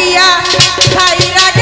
প্রেম করিয়া